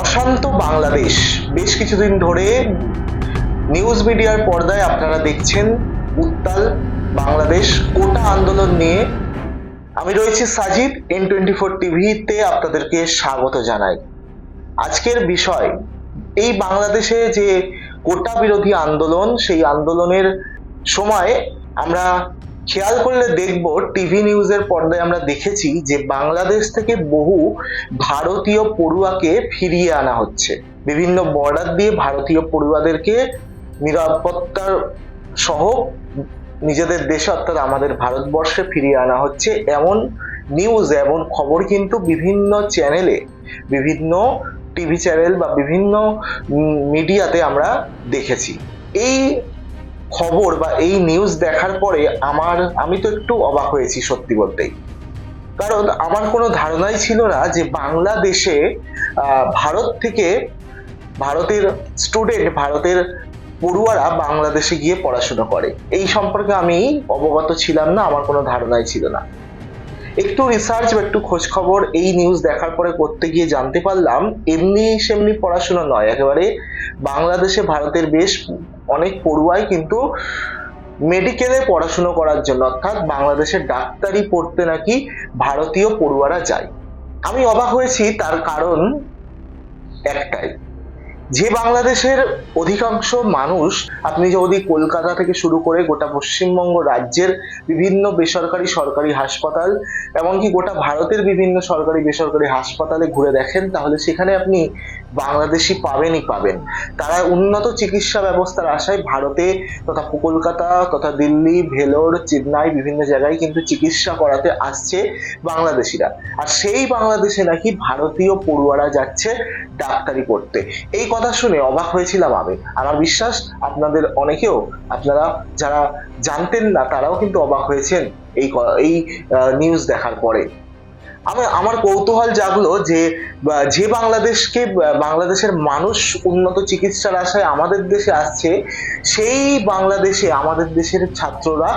অশান্ত বাংলাদেশ। বেশ কিছুদিন ধরে নিউজ মিডিয়ার পর্দায় আপনারা দেখছেন উত্তাল বাংলাদেশ, কোটা আন্দোলন নিয়ে। আমি রয়েছি সাজিদ এন টোয়েন্টি ফোর টিভিতে আপনাদেরকে স্বাগত জানাই। আজকের বিষয়, এই বাংলাদেশে যে কোটা বিরোধী আন্দোলন, সেই আন্দোলনের সময় আমরা খেয়াল করলে দেখব টিভি নিউজের পর্দায় আমরা দেখেছি যে বাংলাদেশ থেকে বহু ভারতীয় পড়ুয়াকে ফিরিয়ে আনা হচ্ছে। বিভিন্ন বর্ডার দিয়ে ভারতীয় পড়ুয়াদেরকে নিরাপত্তার সহ নিজেদের দেশে অর্থাৎ আমাদের ভারতবর্ষে ফিরিয়ে আনা হচ্ছে এমন নিউজ এমন খবর কিন্তু বিভিন্ন চ্যানেলে বিভিন্ন টিভি চ্যানেল বা বিভিন্ন মিডিয়াতে আমরা দেখেছি। এই খবর বা এই নিউজ দেখার পরে আমার, আমি তো একটু অবাক হয়েছি সত্যি বলতেই। কারণ আমার কোনো ধারণাই ছিল না যে বাংলাদেশে ভারত থেকে ভারতের স্টুডেন্ট ভারতের পড়ুয়ারা বাংলাদেশে গিয়ে পড়াশোনা করে। এই সম্পর্কে আমি অবগত ছিলাম না, আমার কোনো ধারণাই ছিল না। একটু রিসার্চ বা একটু খোঁজ খবর, এই নিউজ দেখার পরে করতে গিয়ে জানতে পারলাম, এমনি সেমনি পড়াশোনা নয়। একেবারে বাংলাদেশে ভারতের বেশ অনেক পড়ুয়াই কিন্তু মেডিকেলে পড়াশুনো করার জন্য, অর্থাৎ বাংলাদেশের ডাক্তারি পড়তে নাকি ভারতীয় পড়ুয়ারা যায়। আমি অবাক হয়েছি, তার কারণ একটাই। যে বাংলাদেশের অধিকাংশ মানুষ, আপনি যদি কলকাতা থেকে শুরু করে গোটা পশ্চিমবঙ্গ রাজ্যের বিভিন্ন বেসরকারি সরকারি হাসপাতাল, এমনকি গোটা ভারতের বিভিন্ন সরকারি বেসরকারি হাসপাতালে ঘুরে দেখেন, তাহলে সেখানে আপনি বাংলাদেশি পাবেনই পাবেন। তারা উন্নত চিকিৎসা ব্যবস্থার আশায় ভারতে তথা কলকাতা তথা দিল্লি, ভেলোর, চেন্নাই বিভিন্ন জায়গায় কিন্তু চিকিৎসা করাতে আসছে বাংলাদেশিরা। আর সেই বাংলাদেশে নাকি ভারতীয় পড়ুয়ারা যাচ্ছে ডাক্তারি পড়তে। এই কথা শুনে অবাক হয়েছিলাম আমি। আমার বিশ্বাস আপনাদের অনেকেও, আপনারা যারা জানতেন না তারাও কিন্তু অবাক হয়েছেন এই এই নিউজ দেখার পরে। আমি আমার কৌতূহল জাগলো যে যে বাংলাদেশকে বাংলাদেশের মানুষ উন্নত চিকিৎসার আশায় আমাদের দেশে আসছে, সেই বাংলাদেশে আমাদের দেশের ছাত্ররা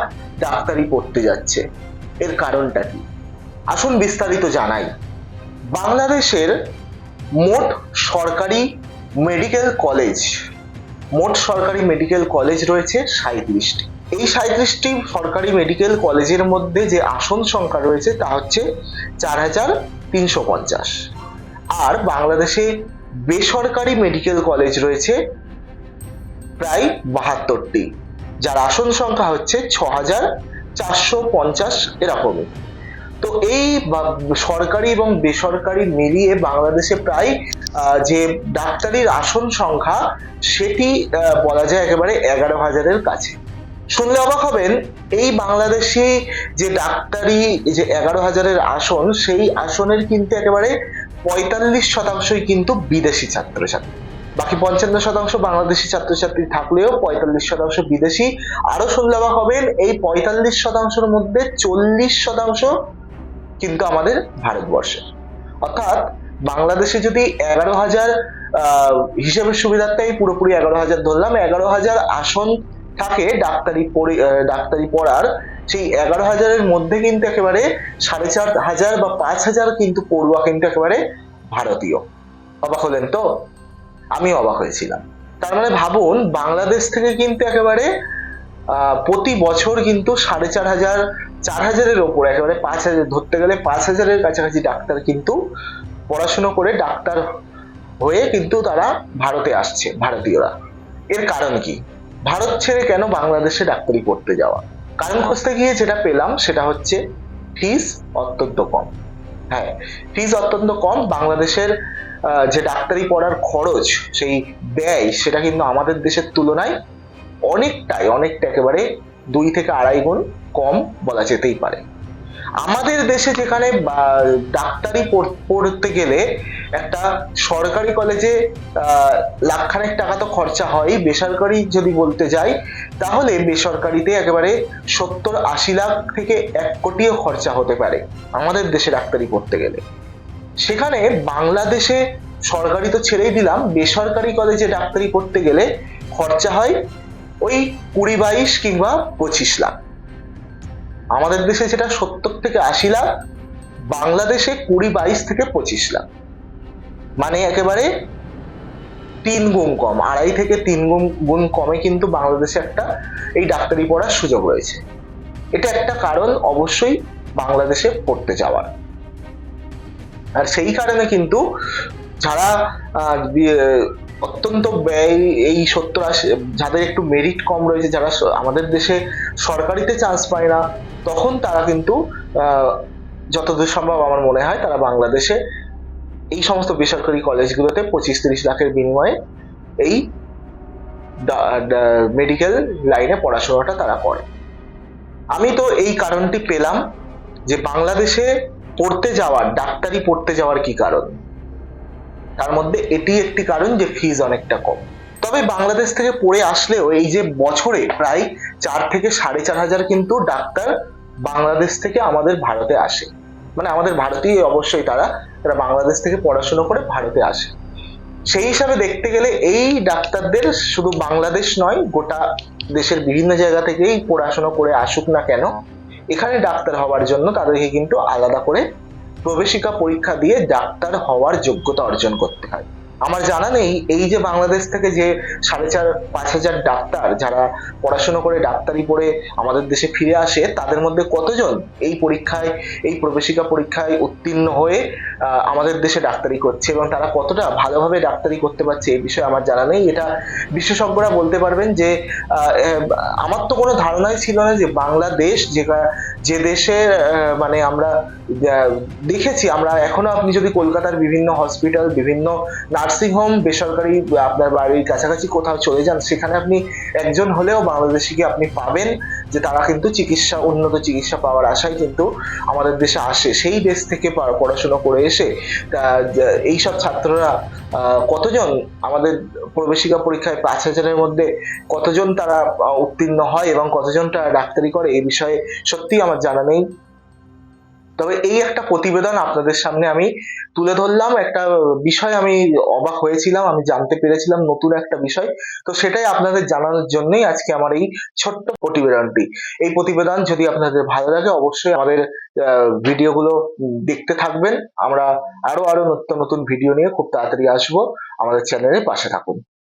ডাক্তারি পড়তে যাচ্ছে। এর কারণটা কি? আসুন বিস্তারিত জানাই। বাংলাদেশের মোট সরকারি মেডিকেল কলেজ, মোট সরকারি মেডিকেল কলেজ রয়েছে সাঁইত্রিশটি। এই সাঁইত্রিশটি সরকারি মেডিকেল কলেজের মধ্যে যে আসন সংখ্যা রয়েছে, তা হচ্ছে চার হাজার তিনশো পঞ্চাশ। আর বাংলাদেশে বেসরকারি মেডিকেল কলেজ রয়েছে প্রায় বাহাত্তরটি, যার আসন সংখ্যা হচ্ছে ছ হাজার চারশো পঞ্চাশ এরকমই। তো এই সরকারি এবং বেসরকারি মিলিয়ে বাংলাদেশে প্রায় যে ডাক্তারির আসন সংখ্যা, সেটি বলা যায় একেবারে এগারো হাজারের কাছে। শুনলে অবাক হবেন এই বাংলাদেশে যে ডাক্তারি যে এগারো হাজারের আসন সেই আসনের কিন্তু একেবারে পঁয়তাল্লিশ শতাংশই কিন্তু বিদেশি ছাত্রছাত্রী। বাকি পঞ্চান্ন শতাংশ বাংলাদেশি ছাত্রছাত্রী থাকলেও পঁয়তাল্লিশ শতাংশ বিদেশি। আরও শুনলে অবাক হবেন এই পঁয়তাল্লিশ শতাংশের মধ্যে চল্লিশ শতাংশ কিন্তু আমাদের ভারতবর্ষের অর্থাৎ বাংলাদেশে যদি এগারো হাজার আহ, হিসেবের সুবিধার্থে পুরোপুরি এগারো হাজার ধরলাম এগারো হাজার আসন থাকে ডাক্তারি পড়ে ডাক্তারি পড়ার, সেই এগারো হাজারের মধ্যে কিন্তু একেবারে সাড়ে চার হাজার বা পাঁচ হাজার কিন্তু পড়ুয়া কিন্তু একেবারে ভারতীয়। অবাক হলেন তো? আমি অবাক হয়েছিলাম। তার মানে ভাবুন, বাংলাদেশ থেকে কিন্তু একেবারে প্রতি বছর কিন্তু সাড়ে চার হাজার, চার হাজারের ওপর, একেবারে পাঁচ হাজার, ধরতে গেলে পাঁচ হাজারের কাছাকাছি ডাক্তার কিন্তু পড়াশুনো করে ডাক্তার হয়ে কিন্তু তারা ভারতে আসছে, ভারতীয়রা। এর কারণ কি? ভারত ছেড়ে কেন বাংলাদেশে ডাক্তারি পড়তে যাওয়া? কারণ খুঁজতে গিয়ে যেটা পেলাম সেটা হচ্ছে ফিস অত্যন্ত কম। হ্যাঁ ফিস অত্যন্ত কম। বাংলাদেশের যে ডাক্তারি পড়ার খরচ, সেই ব্যয়, সেটা কিন্তু আমাদের দেশের তুলনায় অনেকটাই, অনেকটা একেবারে দুই থেকে আড়াই গুণ কম বলা যেতেই পারে। আমাদের দেশে যেখানে ডাক্তারি পড়- পড়তে গেলে একটা সরকারি কলেজে লাখখানেক টাকা তো খরচা হয়, বেসরকারি যদি বলতে যাই, তাহলে বেসরকারিতে একেবারে সত্তর আশি লাখ থেকে এক কোটিও খরচা হতে পারে, আমাদের দেশে ডাক্তারি পড়তে গেলে। সেখানে বাংলাদেশে সরকারি তো ছেড়েই দিলাম, বেসরকারি কলেজে ডাক্তারি পড়তে গেলে খরচা হয় ওই কুড়ি বাইশ কিংবা পঁচিশ লাখ। আমাদের দেশে যেটা সত্তর থেকে আশি লাখ, বাংলাদেশে কুড়ি বাইশ থেকে পঁচিশ লাখ। মানে একেবারে তিন গুণ কম, আড়াই থেকে তিন গুণ গুণ কমে কিন্তু বাংলাদেশে একটা এই ডাক্তারি পড়ার সুযোগ রয়েছে। এটা একটা কারণ অবশ্যই বাংলাদেশে পড়তে যাওয়ার। আর সেই কারণে কিন্তু যারা অত্যন্ত ব্যয়, এই সত্তর আশি, যাদের একটু মেরিট কম রয়েছে, যারা আমাদের দেশে সরকারিতে চান্স পায় না, তখন তারা কিন্তু যতদূর সম্ভব আমার মনে হয়, তারা বাংলাদেশে এই সমস্ত বেসরকারি কলেজগুলোতে পঁচিশ তিরিশ লাখের বিনিময়ে এই মেডিকেল লাইনে পড়াশোনাটা তারা করে। আমি তো এই কারণটি পেলাম যে বাংলাদেশে পড়তে যাওয়ার, ডাক্তারি পড়তে যাওয়ার কি কারণ? তার মধ্যে এটি একটি কারণ যে ফিজ অনেকটা কম। তবে বাংলাদেশ থেকে পড়ে আসলেও এই যে বছরে প্রায় চার থেকে সাড়ে চার হাজার কিন্তু ডাক্তার বাংলাদেশ থেকে আমাদের ভারতে আসে। মানে আমাদের ভারতীয় অবশ্যই তারা তারা বাংলাদেশ থেকে পড়াশুনো করে ভারতে আসে। সেই হিসাবে দেখতে গেলে এই ডাক্তারদের শুধু বাংলাদেশ নয়, গোটা দেশের বিভিন্ন জায়গা থেকেই পড়াশুনো করে আসুক না কেন, এখানে ডাক্তার হওয়ার জন্য তাদেরকে কিন্তু আলাদা করে প্রবেশিকা পরীক্ষা দিয়ে ডাক্তার হওয়ার যোগ্যতা অর্জন করতে হয়। আমার জানা নেই, এই যে বাংলাদেশ থেকে যে সাড়ে চার, পাঁচ হাজার ডাক্তার যারা পড়াশোনা করে ডাক্তারি পড়ে আমাদের দেশে ফিরে আসে, তাদের মধ্যে কতজন এই পরীক্ষায়, এই প্রবেশিকা পরীক্ষায় উত্তীর্ণ হয়ে আমাদের দেশে ডাক্তারি করছে এবং তারা কতটা ভালোভাবে ডাক্তারি করতে পারছে এই বিষয়ে আমার জানা নেই। এটা বিশেষজ্ঞরা বলতে পারবেন যে আমার তো কোনো ধারণাই ছিল না যে বাংলাদেশ যে যে দেশে আহ, মানে আমরা দেখেছি আমরা এখনও আপনি যদি কলকাতার বিভিন্ন হসপিটাল বিভিন্ন নার্সিং হোম বেসরকারি আপনার বাড়ির কাছাকাছি কোথাও চলে যান সেখানে আপনি একজন হলেও বাংলাদেশিকে আপনি পাবেন। যে তারা কিন্তু চিকিৎসা, উন্নত চিকিৎসা পাওয়ার আশায় কিন্তু আমাদের দেশে আসে। সেই দেশ থেকে পড়াশোনা করে এসে এইসব ছাত্ররা কতজন আমাদের প্রবেশিকা পরীক্ষায় পাঁচ হাজারের মধ্যে কতজন তারা উত্তীর্ণ হয় এবং কতজন তারা ডাক্তারি করে এই বিষয়ে সত্যি আমার জানা নেই। তবে এই একটা প্রতিবেদন আপনাদের সামনে আমি তুলে ধরলাম। একটা বিষয় আমি অবাক হয়েছিলাম, আমি জানতে পেরেছিলাম নতুন একটা বিষয়। তো সেটাই আপনাদের জানানোর জন্যই আজকে আমার এই ছোট্ট প্রতিবেদনটি। এই প্রতিবেদন যদি আপনাদের ভালো লাগে, অবশ্যই আমাদের ভিডিওগুলো দেখতে থাকবেন। আমরা আরও আরও নতুন নতুন ভিডিও নিয়ে খুব তাড়াতাড়ি আসব। আমাদের চ্যানেলের পাশে থাকুন।